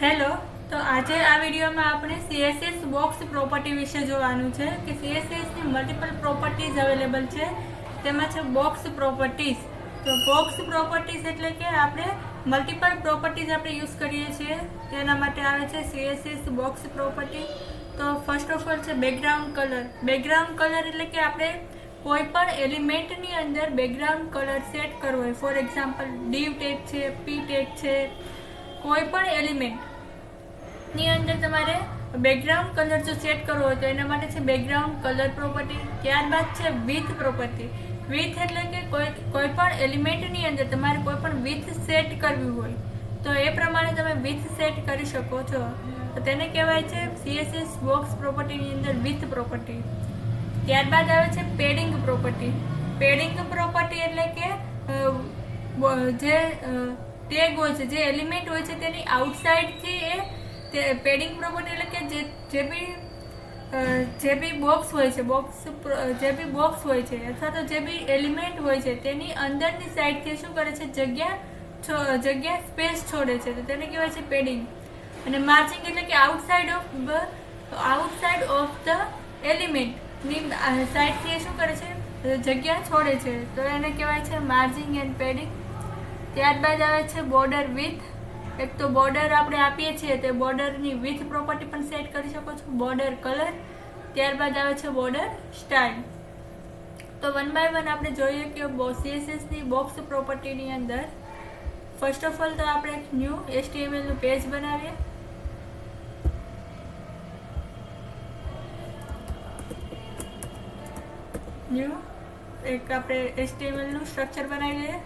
Hello, તો આજે આ વિડીયોમાં આપણે સીએસએસ બોક્સ પ્રોપર્ટી વિશે જોવાનું છે કે સીએસએસની મલ્ટિપલ પ્રોપર્ટીઝ અવેલેબલ છે, તેમાં છે બોક્સ પ્રોપર્ટીઝ તો બોક્સ પ્રોપર્ટીઝ એટલે કે આપણે મલ્ટિપલ પ્રોપર્ટીઝ આપણે યુઝ કરીએ છીએ, તેના માટે આવે છે સીએસએસ બોક્સ પ્રોપર્ટી તો ફર્સ્ટ ઓફ ઓલ છે બેકગ્રાઉન્ડ કલર બેકગ્રાઉન્ડ કલર એટલે કે આપણે કોઈ પણ એલિમેન્ટની અંદર બેકગ્રાઉન્ડ કલર સેટ કરવો હોય. ફોર એક્ઝામ્પલ ડીવ ટેગ છે પી ટેગ છે, કોઈ પણ એલિમેન્ટ ની અંદર તમારે બેકગ્રાઉન્ડ કલર જો સેટ કરવો હોય તો એના માટે છે બેકગ્રાઉન્ડ કલર પ્રોપર્ટી ત્યારબાદ છે વિથ પ્રોપર્ટી વિથ એટલે કે કોઈ કોઈ પણ એલિમેન્ટની અંદર તમારે કોઈ પણ વિથ સેટ કરવી હોય, તો એ પ્રમાણે તમે વિથ સેટ કરી શકો છો. તો તેને કહેવાય છે સીએસએસ બોક્સ પ્રોપર્ટીની અંદર વિથ પ્રોપર્ટી ત્યારબાદ આવે છે પેડિંગ પ્રોપર્ટી પેડિંગ પ્રોપર્ટી એટલે કે જે ટેગ હોય છે, જે એલિમેન્ટ હોય છે તેની આઉટસાઇડથી એ તે પેડિંગ પ્રોપર્ટી એટલે કે જે જે બી જે બી બોક્સ હોય છે, બોક્સ જે બી બોક્સ હોય છે, અથવા તો જે બી એલિમેન્ટ હોય છે, તેની અંદરની સાઈડથી શું કરે છે, જગ્યા જગ્યા સ્પેસ છોડે છે, તો તેને કહેવાય છે પેડિંગ. અને માર્જિંગ એટલે કે outside of outside of the element. ની સાઈડથી શું કરે છે જગ્યા છોડે છે, તો એને કહેવાય છે માર્જિંગ એન્ડ પેડિંગ. ત્યારબાદ આવે છે બોર્ડર વિથ એક તો બોર્ડર આપણે આપીએ છીએ તે બોર્ડરની વિથ પ્રોપર્ટી પણ સેટ કરી શકો છો. બોર્ડર કલર ત્યારબાદ આવે છે બોર્ડર સ્ટાઇલ તો વન બાય વન આપણે જોઈએ કે સીએસએસની બોક્સ પ્રોપર્ટીની અંદર ફર્સ્ટ ઓફ ઓલ તો આપણે એક ન્યૂ એચટીએમએલનું પેજ બનાવીએ. ન્યૂ એક આપણે એચટીએમએલનું સ્ટ્રક્ચર બનાવી લઈએ.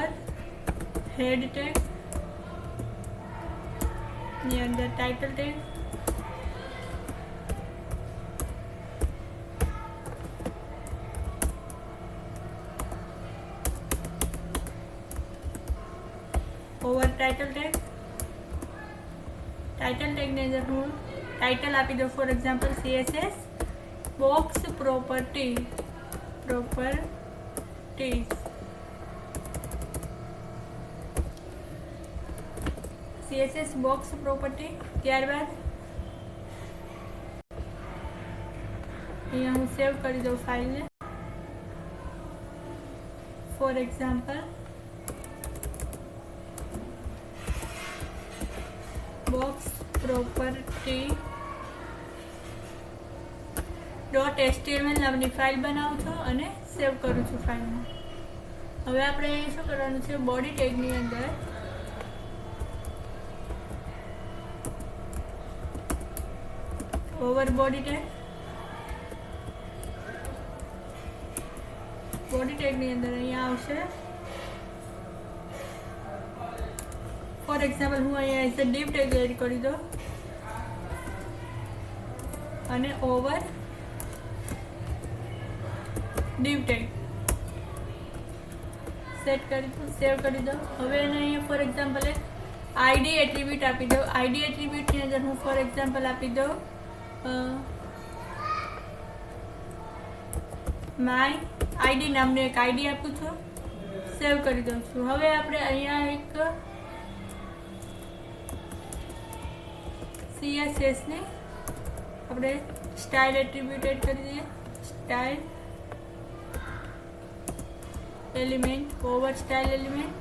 Over હેડ ટેગની અંદર title tag over title tag title ટેગની અંદર હું ટાઇટલ આપી દઉં. For example CSS box property properties css box property, ત્યારબાદ અહીંયા હું સેવ કરી દઉં ફાઇલને for example box property dot HTML નામની ફાઇલ બનાવું છું અને સેવ કરું છું ફાઇલમાં હવે આપણે શું કરવાનું છે? બોડી ટેગની અંદર ઓવર બોડી ટેગ બોડી ટેગની અંદર અહીંયા આવશે. ફોર એક્ઝામ્પલ હું અહીંયા as a div tag add કરી દો અને ઓવર ડીપ ટેગ. સેટ કરી સેવ કરી દો હવે એને અહીંયા ફોર એક્ઝામ્પલ એક આઈડી એટ્રીબ્યુટ આપી દો આઈડી એટ્રીબ્યુટની અંદર હું ફોર એક્ઝામ્પલ આપી દઉં. માય આઈડી નામની એક આઈડી આપું છું. સેવ કરી દઉં છું. હવે આપણે અહીંયા એક સીએસએસની આપણે સ્ટાઇલ એટ્રીબ્યુટેડ કરી દઈએ. Style element over style element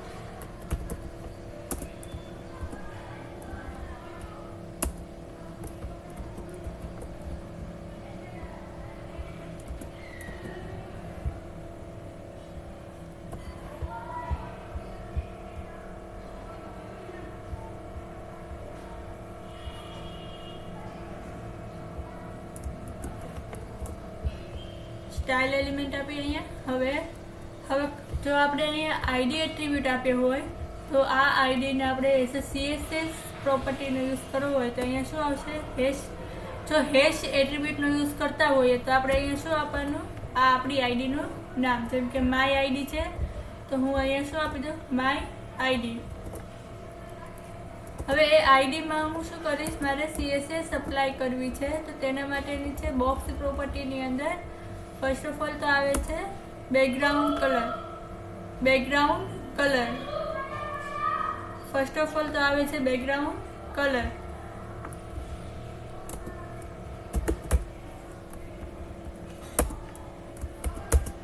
આપી અહીંયા. હવે હવે જો આપણે અહીંયા આઈડી એટ્રીબ્યુટ આપ્યો હોય, તો આ આઈડીને આપણે એઝ સીએસએસ પ્રોપર્ટીનો યુઝ કરવો હોય તો અહીંયા શું આવશે? હેશ જો હેશ એટ્રીબ્યુટનો યુઝ કરતા હોઈએ તો આપણે અહીંયા શું આપવાનું? આ આપણી આઈડીનું નામ. જેમ કે માય આઈડી છે. તો હું અહીંયા શું આપી દઉં? માય આઈડી હવે એ આઈડીમાં હું શું કરીશ? મારે સીએસએસ અપ્લાય કરવી છે. તો તેના માટેની છે બોક્સ પ્રોપર્ટીની અંદર ફર્સ્ટ ઓફ ઓલ તો આવે છે background colour background colour first of all તો આવે છે બેકગ્રાઉન્ડ કલર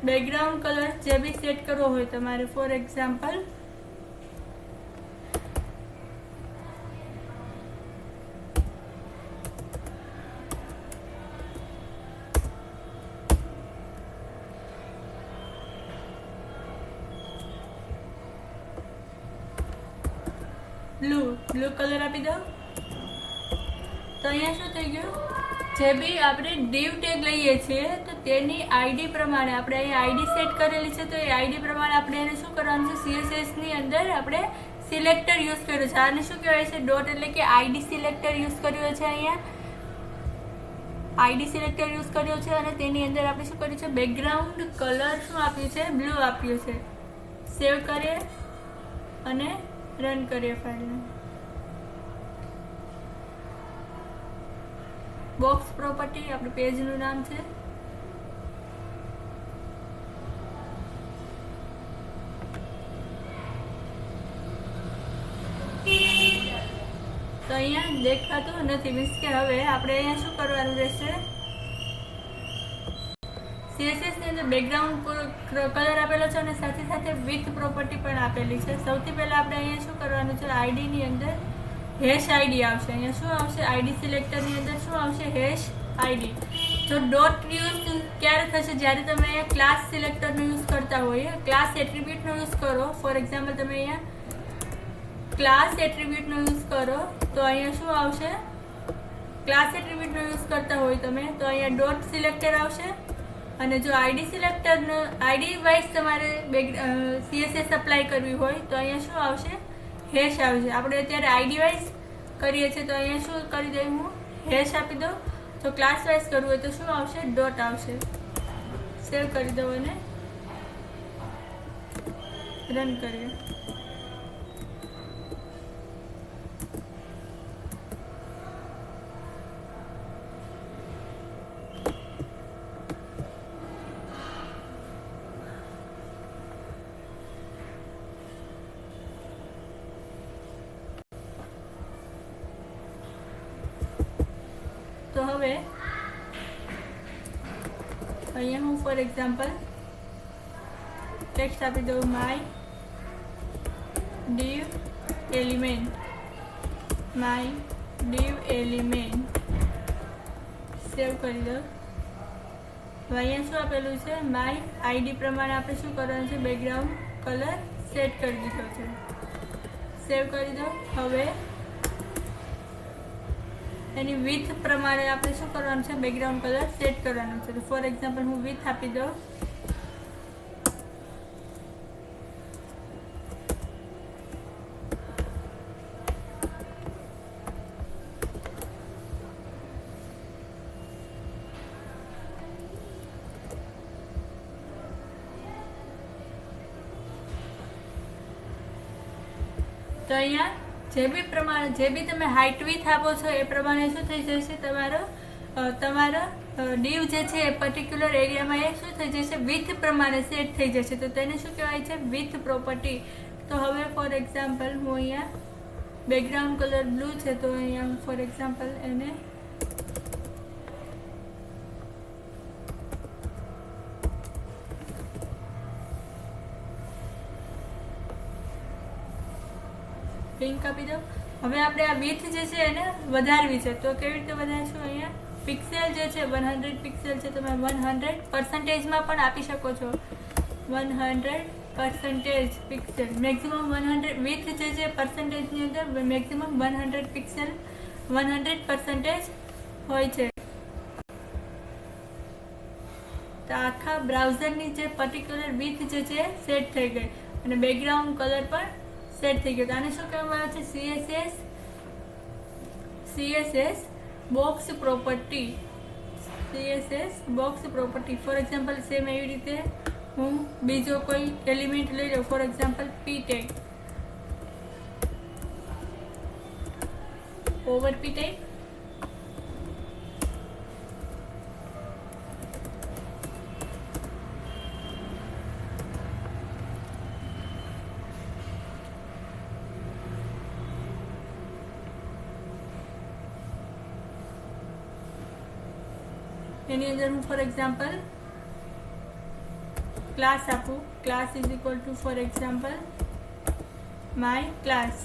બેકગ્રાઉન્ડ કલર જે બી સેટ કરવો હોય તમારે ફોર એક્ઝામ્પલ બ્લુ કલર આપી દો. તો અહીંયા શું થઈ ગયું? જે બી આપણે ડીવ ટેગ લઈએ છીએ, તો તેની આઈડી પ્રમાણે આપણે અહીંયા આઈડી સેટ કરેલી છે, તો એ આઈડી પ્રમાણે આપણે એને શું કરવાનું છે? સીએસએસની અંદર આપણે સિલેક્ટર યુઝ કર્યું છે. આને શું કહેવાય છે? ડોટ એટલે કે આઈડી સિલેક્ટર યુઝ કર્યો છે અહીંયા. આઈડી સિલેક્ટર યુઝ કર્યો છે અને તેની અંદર આપણે શું કર્યું છે? બેકગ્રાઉન્ડ કલર શું આપ્યું છે? બ્લુ આપ્યું છે. સેવ કરીએ અને રન કરીએ ફાઇલને બોક્સ પ્રોપર્ટી આપણું પેજનું નામ છે. તો અહીંયા દેખાતું નથી, મીન્સ કે હવે આપણે અહીંયા શું કરવાનું રહેશે? સીએસએસની અંદર બેકગ્રાઉન્ડ કલર આપેલો છે અને સાથે સાથે વિથ પ્રોપર્ટી પણ આપેલી છે. સૌથી પહેલાં આપણે અહીંયા શું કરવાનું છે? આઈડી ની અંદર હેશ આઈડી આવશે. અહીંયા શું આવશે? આઈડી સિલેક્ટરની અંદર શું આવશે? હેશ આઈડી જો ડોટ યુઝ ક્યારે થશે? જ્યારે તમે અહીંયા ક્લાસ સિલેક્ટરનો યુઝ કરતા હોઈએ ક્લાસ એટ્રીબ્યુટનો યુઝ કરો. ફોર એક્ઝામ્પલ તમે અહીંયા ક્લાસ એટ્રીબ્યુટનો યુઝ કરો, તો અહીંયા શું આવશે? ક્લાસ એટ્રીબ્યુટનો યુઝ કરતા હોય તમે, તો અહીંયા ડોટ સિલેક્ટર આવશે. અને જો આઈડી સિલેક્ટરનો આઈડી વાઇઝ તમારે સીએસએસ અપ્લાય કરવી હોય, તો અહીંયા શું આવશે? હેશ આવશે આપણે અત્યારે આઈડી વાઇઝ કરીએ છીએ, તો અહીંયા શું કરી દઉં હું? હેશ આપી દઉં. તો ક્લાસ વાઇઝ કરવું હોય તો શું આવશે? ડોટ આવશે. સેવ કરી દઉં અને રન કરીએ તો હવે અહીંયા example ટેક્સ્ટ આપી દઉં my div element my div element save કરી દો અહીંયા શું આપેલું છે? માય આઈડી પ્રમાણે આપણે શું કરવાનું છે? બેકગ્રાઉન્ડ કલર સેટ કરી દીધો છે. સેવ કરી દો હવે એની વિથ પ્રમાણે આપણે શું કરવાનું છે? બેકગ્રાઉન્ડ કલર સેટ કરવાનો છે. ફોર એક્ઝામ્પલ હું વિથ આપી દઉં. તો અહીંયા જે બી પ્રમાણે જે બી તમે હાઇટ વિથ આપો છો, એ પ્રમાણે શું થઈ જશે? તમારો તમારો ડીવ જે છે એ પર્ટિક્યુલર એરિયામાં એ શું થઈ જશે? વિથ પ્રમાણે સેટ થઈ જશે. તો તેને શું કહેવાય છે? વિથ પ્રોપર્ટી તો હવે ફોર એક્ઝામ્પલ હું અહીંયા બેકગ્રાઉન્ડ કલર બ્લુ છે, તો અહીંયા ફોર એક્ઝામ્પલ એને પિંક આપી દો હવે આપણે આ વિથ જે છે એને વધારવી છે. તો કેવી રીતે વધારશું અહીંયા? પિક્સેલ જે છે વન હંડ્રેડ પિક્સેલ છે, તમે વન હંડ્રેડ પર્સન્ટેજમાં પણ આપી શકો છો. One hundred percentage pixel maximum one hundred width જે છે પર્સન્ટેજની અંદર maximum one hundred pixel one hundred percentage હોય છે. તો આખા બ્રાઉઝરની જે પર્ટિક્યુલર વિથ જે છે સેટ થઈ ગઈ. અને બેકગ્રાઉન્ડ કલર પણ સેટ થઈ ગયો તો આને શું કહેવામાં આવે છે CSS CSS box property CSS box property for example same એવી રીતે હું બીજો કોઈ એલિમેન્ટ લઈ લઉં for example P tag over P tag એની અંદર હું ફોર એક્ઝામ્પલ ક્લાસ આપું. Class is equal to for example my class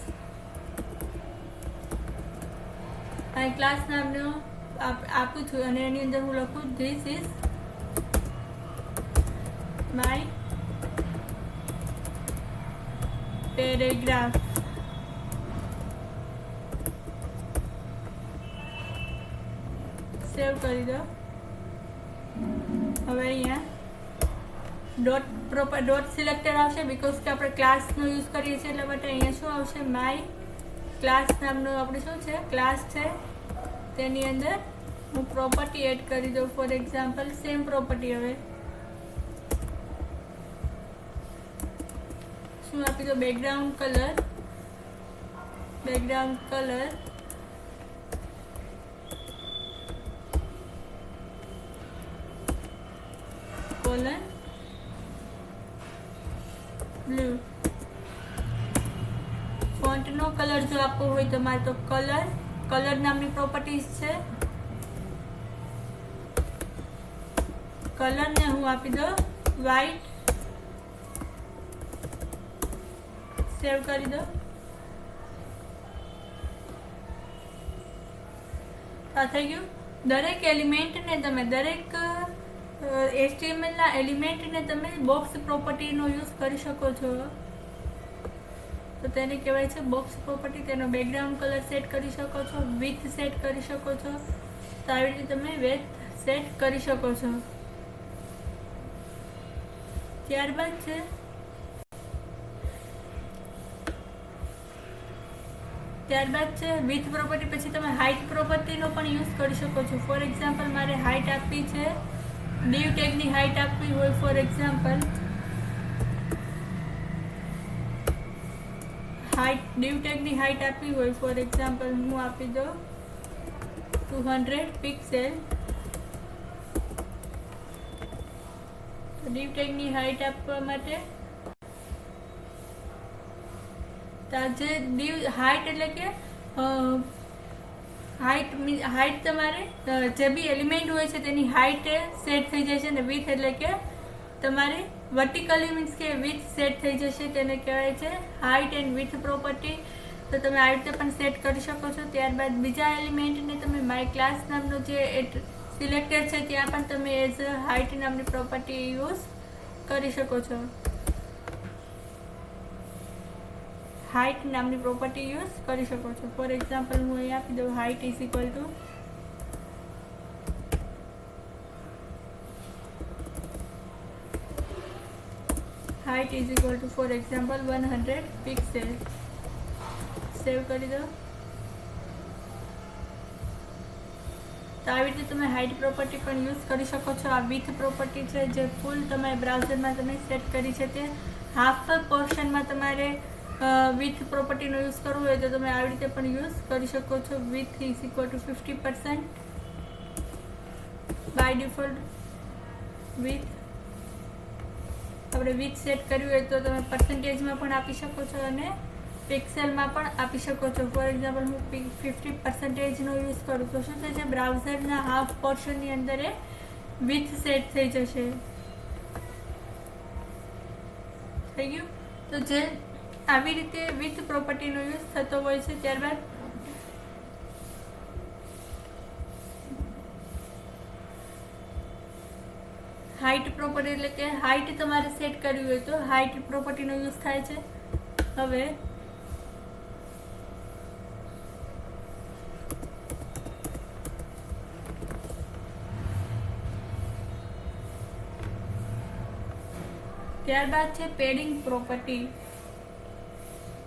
my class નામનો આપું છું અને એની અંદર હું લખું this is my paragraph save કરી દો. હવે અહીંયા ડોટ પ્રોપર ડોટ સિલેક્ટેડ આવશે બીકોઝ કે આપણે ક્લાસનો યુઝ કરીએ છીએ એટલે માટે અહીંયા શું આવશે? માય ક્લાસ નામનો આપણે શું છે? ક્લાસ છે. તેની અંદર હું પ્રોપર્ટી એડ કરી દઉં ફોર એક્ઝામ્પલ સેમ પ્રોપર્ટી હવે. શું આપી દો બેકગ્રાઉન્ડ કલર બેકગ્રાઉન્ડ કલર હોય તમારે તો કલર કલર નામની પ્રોપર્ટીઝ છે. કલરને હું આપી દઉં વ્હાઈટ સેવ કરી દો આ થઈ ગયું. દરેક એલિમેન્ટને તમે, દરેક HTML ના એલિમેન્ટને તમે બોક્સ પ્રોપર્ટીનો યુઝ કરી શકો છો. તો તેને કહેવાય છે બોક્સ પ્રોપર્ટી તેનો બેકગ્રાઉન્ડ કલર સેટ કરી શકો છો વિથ સેટ કરી શકો છો. તો આવી રીતે તમે વેથ સેટ કરી શકો છો. ત્યારબાદ છે ત્યારબાદ છે વિથ પ્રોપર્ટી પછી તમે હાઇટ પ્રોપર્ટીનો પણ યુઝ કરી શકો છો. ફોર એક્ઝામ્પલ મારે હાઇટ આપવી છે. ડીવ ટેગની હાઇટ આપવી હોય ફોર એક્ઝામ્પલ હાઇટ ડીવ ટેગની હાઇટ આપવી હોય. ફોર એક્ઝામ્પલ હું આપી દઉં ટુ હંડ્રેડ પિક્સેલ ડીવ ટેગની હાઇટ આપવા માટે જે ડીવ હાઇટ એટલે કે હાઇટ હાઇટ તમારે જે બી એલિમેન્ટ હોય છે તેની હાઇટ સેટ થઈ જાય છે અને વિથ એટલે કે તમારે વર્ટિકલી મીન્સ કે વિથ સેટ થઈ જશે તેને કહેવાય છે હાઇટ એન્ડ વિથ પ્રોપર્ટી તો તમે આવી રીતે પણ સેટ કરી શકો છો. ત્યારબાદ બીજા એલિમેન્ટને તમે માય ક્લાસ નામનો જે સિલેક્ટેડ છે, ત્યાં પણ તમે એઝ હાઇટ નામની પ્રોપર્ટી યુઝ કરી શકો છો. હાઇટ નામની પ્રોપર્ટી યુઝ કરી શકો છો. ફોર એક્ઝામ્પલ હું અહીં આપી દઉં height is equal to height is equal to example one hundred pixel save કરી દો. તો આવી રીતે તમે હાઇટ પ્રોપર્ટી પણ યુઝ કરી શકો છો. આ વિથ પ્રોપર્ટી છે જે ફૂલ તમે બ્રાઉઝરમાં તમે સેટ કરી છે તે હાફ પોર્શનમાં તમારે વિથ પ્રોપર્ટીનો યુઝ કરવો હોય તો તમે આવી રીતે પણ યુઝ કરી શકો છો. Width is equal to fifty percent by default width આપણે વિથ સેટ કર્યું હોય તો તમે પર્સન્ટેજમાં પણ આપી શકો છો અને પિક્સેલમાં પણ આપી શકો છો. ફોર એક્ઝામ્પલ હું ફિફ્ટી પર્સન્ટેજનો યુઝ કરું તો શું થશે? બ્રાઉઝરના હાફ પોર્શનની અંદર એ વિથ સેટ થઈ જશે. થઈ ગયું? તો જે આવી રીતે વિથ પ્રોપર્ટીનો યુઝ થતો હોય છે, ત્યારબાદ હાઇટ પ્રોપર્ટી એટલે કે હાઇટ તમારે સેટ કરવી હોય તો હાઇટ પ્રોપર્ટીનો યુઝ થાય છે. હવે ત્યારબાદ છે પેડિંગ પ્રોપર્ટી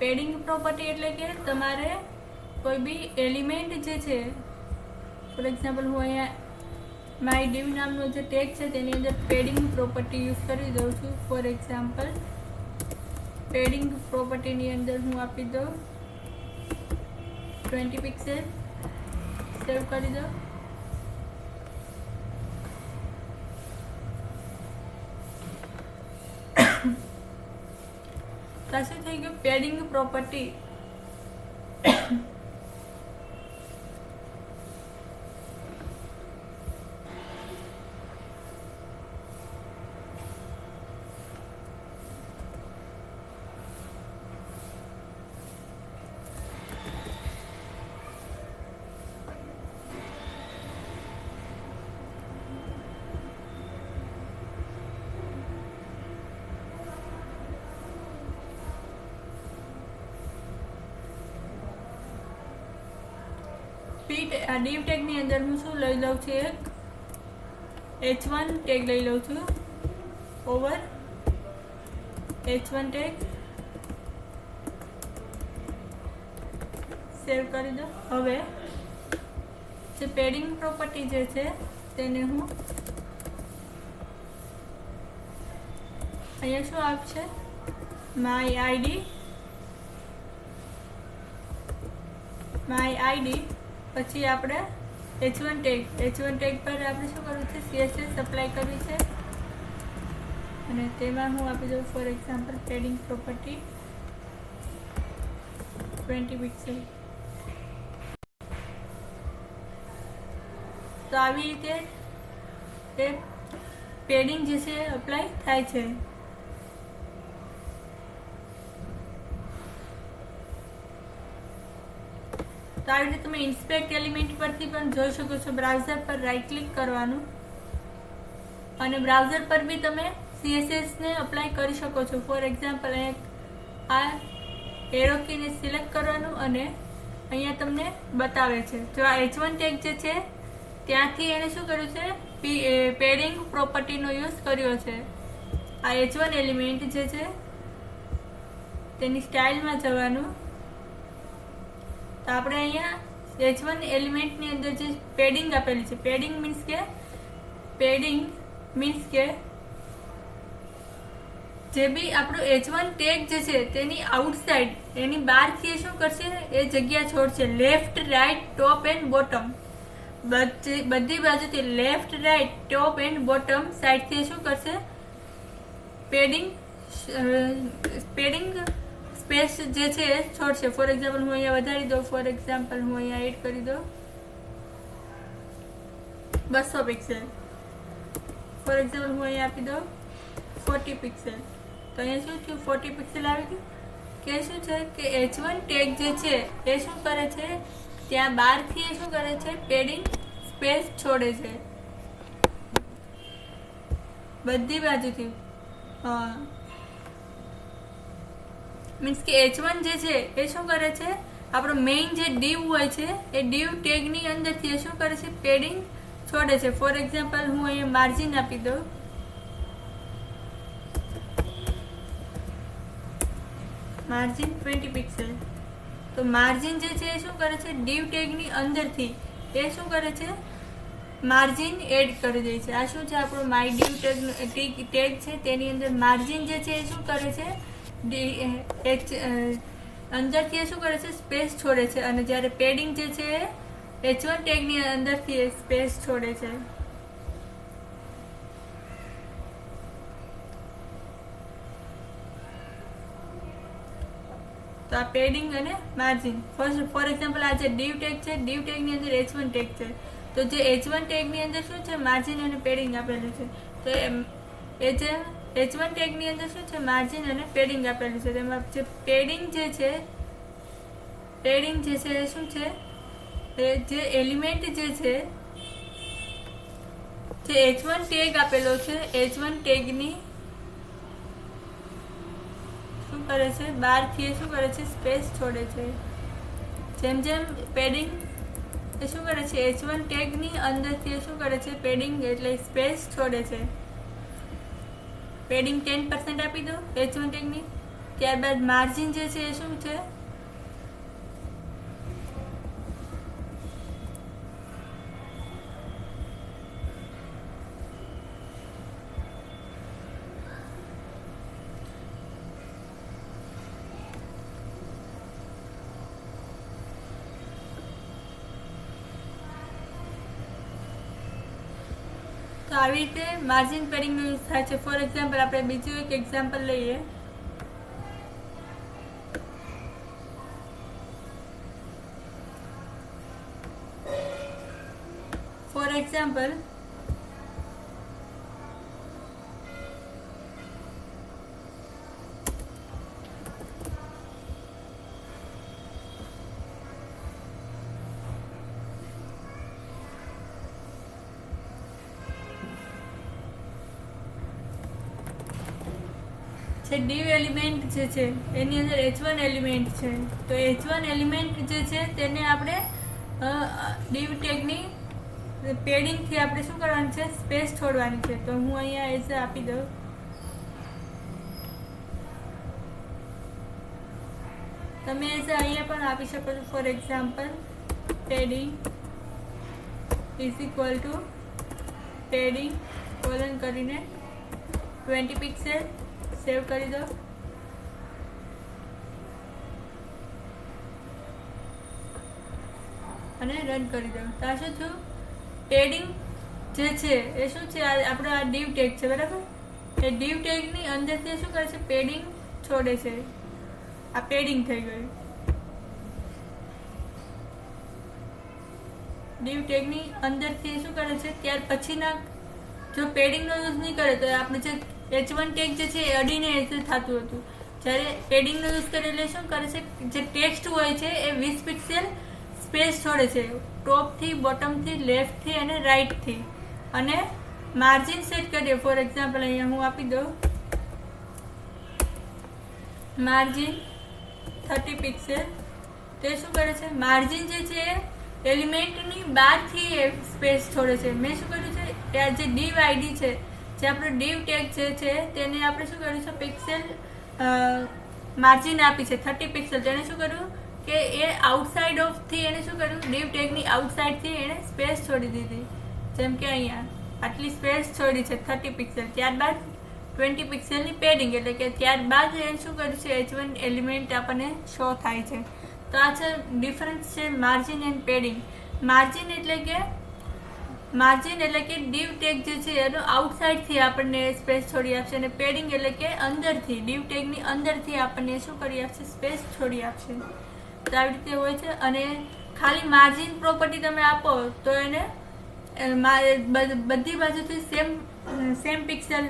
પેડિંગ પ્રોપર્ટી એટલે કે તમારે કોઈ બી એલિમેન્ટ જે છે ફોર એક્ઝામ્પલ હું અહીંયા માય ડીવ નામનો જે ટેગ છે, તેની અંદર પેડિંગ પ્રોપર્ટી યુઝ કરી દઉં છું. ફોર એક્ઝામ્પલ પેડિંગ પ્રોપર્ટીની અંદર હું આપી દઉં ટ્વેન્ટી પિક્સેલ સેવ કરી દો તો થઈ ગયું? પેડિંગ પ્રોપર્ટી પી આ ડીવ ટેગની અંદર હું શું લઈ લઉં છું એક? એચ વન ટેગ લઈ લઉં છું. Over. H one tag save કરી દો. હવે જે પેડિંગ પ્રોપર્ટી જે છે, તેને હું અહીંયા શું આપશે? My ID. My ID. પછી આપણે H one tag H one tag પર આપણે શું કરવું છે? સીએસએસ અપ્લાય કરવી છે. અને તેમાં હું આપી દઉં for example padding property twenty pixel તો આવી રીતે એ પેડિંગ જે છે અપ્લાય થાય છે. તો આવી રીતે તમે ઇન્સ્પેક્ટ એલિમેન્ટ પરથી પણ જોઈ શકો છો બ્રાઉઝર પર રાઈટ ક્લિક કરવાનું. અને બ્રાઉઝર પર બી તમે સીએસએસને અપ્લાય કરી શકો છો. ફોર એક્ઝામ્પલ આ એરો કીને સિલેક્ટ કરવાનું અને અહીંયા તમને બતાવે છે. જો આ એચ વન ટેગ જે છે, ત્યાંથી એણે શું કર્યું છે? પેરિંગ પ્રોપર્ટીનો યુઝ કર્યો છે. આ એચ વન એલિમેન્ટ જે છે, તેની સ્ટાઇલમાં જવાનું. તો આપણે અહીંયા એચ વન એલિમેન્ટની અંદર જે પેડિંગ આપેલી છે પેડિંગ મીન્સ કે પેડિંગ મીન્સ કે જે બી આપણું એચ વન ટેગ જે છે, તેની આઉટસાઇડ એની બહારથી એ શું કરશે, એ જગ્યા છોડશે. Left right top and bottom બધી બાજુથી left right top and bottom સાઈડથી શું કરશે? પેડિંગ પેડિંગ સ્પેસ જે છે એ છોડશે ફોર એક્ઝામ્પલ હું અહીંયા વધારી દઉં. ફોર એક્ઝામ્પલ હું અહીંયા એડ કરી દઉં. બસો પિક્સેલ ફોર એક્ઝામ્પલ હું અહીંયા આપી દઉં ફોર્ટી પિક્સેલ તો અહીંયા શું થયું? ફોર્ટી પિક્સેલ આવી ગયું. કે શું છે? કે એચ વન ટેગ જે છે એ શું કરે છે? ત્યાં બારથી એ શું કરે છે? પેડિંગ સ્પેસ છોડે છે. બધી બાજુથી. હા. મીન્સ કે એચ વન જે છે, એ શું કરે છે? આપણો મેઇન જે ડીવ હોય છે, એ ડીવ ટેગની અંદરથી એ શું કરે છે? પેડિંગ છોડે છે. ફોર એક્ઝામ્પલ હું અહીંયા માર્જિન આપી દઉં. માર્જિન ટ્વેન્ટી પિક્સેલ તો માર્જિન જે છે, એ શું કરે છે? ડીવ ટેગની અંદરથી એ શું કરે છે? માર્જિન એડ કરી દે છે. આ શું છે? આપણો માય ડીવ ટેગ ટેગ છે, તેની અંદર માર્જિન જે છે, એ શું કરે છે? અંદરથી એ શું કરે છે? સ્પેસ છોડે છે. અને જ્યારે પેડિંગ જે છે એચ વન ટેગની અંદરથી એ સ્પેસ છોડે છે. તો આ પેડિંગ અને માર્જિન. ફર્સ્ટ ફોર એક્ઝામ્પલ, આ જે ડીવ ટેગ છે, ડીવ ટેગની અંદર એચ વન ટેગ છે. તો જે એચ વન ટેગની અંદર શું છે? માર્જિન અને પેડિંગ આપેલું છે. તો એ જે એચ વન ટેગની અંદર શું છે? માર્જિન અને પેડિંગ આપેલું છે. તેમાં જે પેડિંગ જે છે પેડિંગ જે છે એ શું છે? એ જે એલિમેન્ટ જે છે, જે એચ વન ટેગ આપેલો છે એચ વન ટેગની શું કરે છે? બહારથી એ શું કરે છે? સ્પેસ છોડે છે. જેમ જેમ પેડિંગ એ શું કરે છે? એચ વન ટેગની અંદરથી એ શું કરે છે? પેડિંગ એટલે સ્પેસ છોડે છે. પેડિંગ ટેન પર્સન્ટ આપી દો એચ વન ટેગની ત્યારબાદ માર્જિન જે છે એ શું છે? આવી રીતે માર્જિન પેડિંગનો યુઝ થાય છે. ફોર એક્ઝામ્પલ આપણે બીજું એક એક્ઝામ્પલ લઈએ. ફોર એક્ઝામ્પલ ડીવ એલિમેન્ટ જે છે, એની અંદર એચ વન એલિમેન્ટ છે. તો એચ વન એલિમેન્ટ જે છે, તેને આપણે ડીવ ટેગની પેડિંગથી આપણે શું કરવાનું છે? સ્પેસ છોડવાની છે. તો હું અહીંયા એચ આપી દઉં. તમે એઝ અહીંયા પણ આપી શકો છો. For example padding is equal to padding colon કરીને ટ્વેન્ટી પિક્સેલ સેવ કરી દો. અને રન કરી દો. તો શું થયું? પેડિંગ જે છે, એ શું છે? આપણો આ ડીવ ટેગ છે, બરાબર? એ ડીવ ટેગની અંદરથી શું કરે છે? પેડિંગ છોડે છે. આ પેડિંગ થઈ ગયું. ડીવ ટેગની અંદરથી શું કરે છે? ત્યાર પછીના જો પેડિંગનો યુઝ નહીં કરે, તો આપણે જે એચ વન ટેગ જે છે એ અડીને એ થતું હતું. જ્યારે પેડિંગનો યુઝ કરે એટલે શું કરે છે જે ટેક્સ્ટ હોય છે એ વીસ પિક્સેલ સ્પેસ છોડે છે. ટોપથી બોટમથી લેફ્ટથી અને રાઇટથી અને માર્જિન સેટ કરીએ. ફોર એક્ઝામ્પલ અહીંયા હું આપી દઉં. Margin thirty pixel. તે શું કરે છે? માર્જિન જે છે એલિમેન્ટની બહારથી સ્પેસ છોડે છે. મેં શું કર્યું છે? આ જે ડીવાયડી છે જે આપણો ડીવ ટેગ જે છે, તેને આપણે શું કર્યું છે, પિક્સેલ માર્જિન આપી છે, થર્ટી પિક્સેલ. તેને શું કર્યું કે એ આઉટસાઇડ ઓફથી એને શું કર્યું, ડીવ ટેગની આઉટસાઇડથી એણે સ્પેસ છોડી દીધી. જેમ કે અહીંયા, આટલી સ્પેસ છોડી છે, થર્ટી પિક્સેલ. ત્યારબાદ ટ્વેન્ટી પિક્સેલની પેડિંગ, એટલે કે ત્યારબાદ એને શું કર્યું છે એચ વન એલિમેન્ટ આપણને શો થાય છે. તો આ છે ડિફરન્સ છે, માર્જિન એન્ડ પેડિંગ માર્જિન એટલે કે માર્જિન એટલે કે ડીવ ટેગ જે છે એનો આઉટસાઇડથી આપણને સ્પેસ છોડી આપશે અને પેડિંગ એટલે કે અંદરથી ડીવ ટેગની અંદરથી આપણને શું કરી આપશે? સ્પેસ છોડી આપશે. તો આવી રીતે હોય છે અને ખાલી માર્જિન પ્રોપર્ટી તમે આપો તો એને બધી બાજુથી સેમ સેમ પિક્સેલ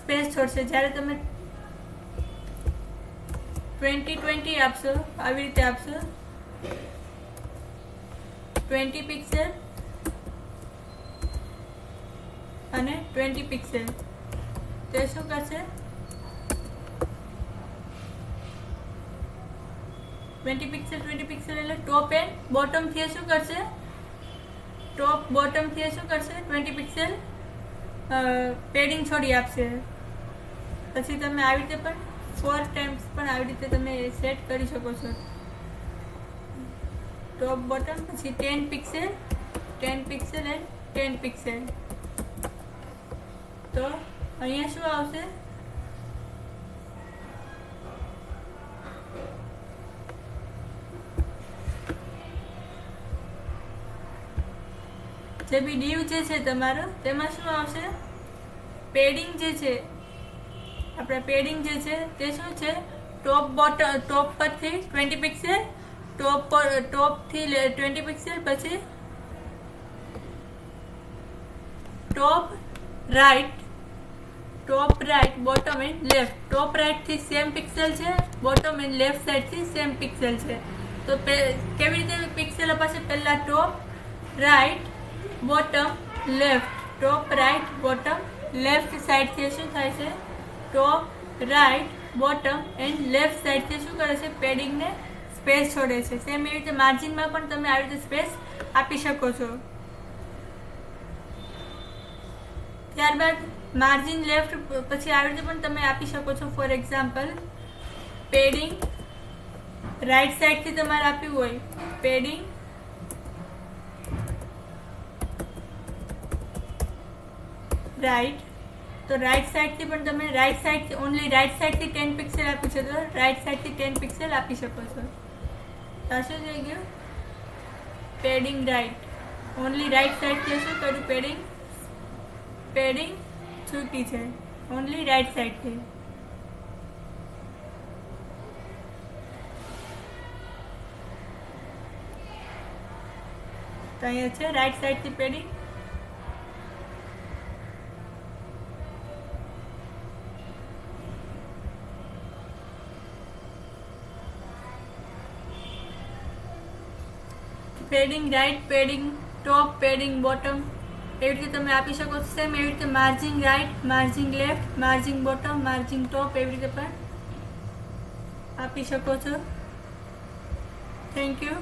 સ્પેસ છોડશે. જ્યારે તમે ટ્વેન્ટી ટ્વેન્ટી આપશો, આવી રીતે આપશો. ટ્વેન્ટી પિક્સેલ અને ટ્વેન્ટી પિક્સેલ તે શું કરશે? ટ્વેન્ટી પિક્સેલ ટ્વેન્ટી પિક્સેલ એટલે ટોપ એન્ડ બોટમથી શું કરશે? ટોપ બોટમથી શું કરશે? ટ્વેન્ટી પિક્સેલ પેડિંગ છોડી આપશે. પછી તમે આવી રીતે પણ ફોર ટાઈમ્સ પણ આવી રીતે તમે સેટ કરી શકો છો. ટોપ બોટમ પછી ten pixel ten pixel and ten pixel તો અહીંયા શું આવશે? જે બી ડીવ જે છે તમારો, તેમાં શું આવશે? પેડિંગ જે છે, આપણે પેડિંગ જે છે, તે શું છે? ટોપ બોટ ટોપ પરથી ટ્વેન્ટી પિક્સેલ ટોપ પર ટોપથી ટ્વેન્ટી પિક્સેલ પછી top right top right bottom and left top રાઈટથી same pixel છે બોટમ એન્ડ લેફ્ટ સાઈડથી સેમ પિક્સેલ છે. તો કેવી રીતે પિક્સેલ અપાશે? પહેલાં top right bottom left top right bottom left સાઈડથી શું થાય છે? Top right bottom and left સાઈડથી શું કરે છે? પેડિંગને સ્પેસ છોડે છે. સેમ એવી રીતે માર્જિનમાં પણ તમે આવી રીતે સ્પેસ આપી શકો છો. ત્યારબાદ માર્જિન લેફ્ટ પછી આવી રીતે પણ તમે આપી શકો છો. ફોર એક્ઝામ્પલ પેડિંગ રાઈટ સાઈડથી તમારે આપ્યું હોય. પેડિંગ રાઈટ તો રાઈટ સાઈડથી પણ તમે રાઈટ સાઈડ ઓનલી રાઈટ સાઈડથી ટેન પિક્સેલ આપી છે તો રાઈટ સાઈડથી ટેન પિક્સેલ આપી શકો છો. આ શું થઈ ગયું? પેડિંગ રાઈટ ઓનલી રાઈટ સાઈડથી શું કર્યું પેડિંગ પેડિંગ છૂટી છે ઓનલી રાઈટ સાઈડથી તો અહીંયા છે રાઈટ સાઈડથી padding padding right padding top padding bottom એવી રીતે તમે આપી શકો છો સેમ એવી રીતે margin right margin left margin bottom margin top એવી રીતે પણ આપી શકો છો. Thank you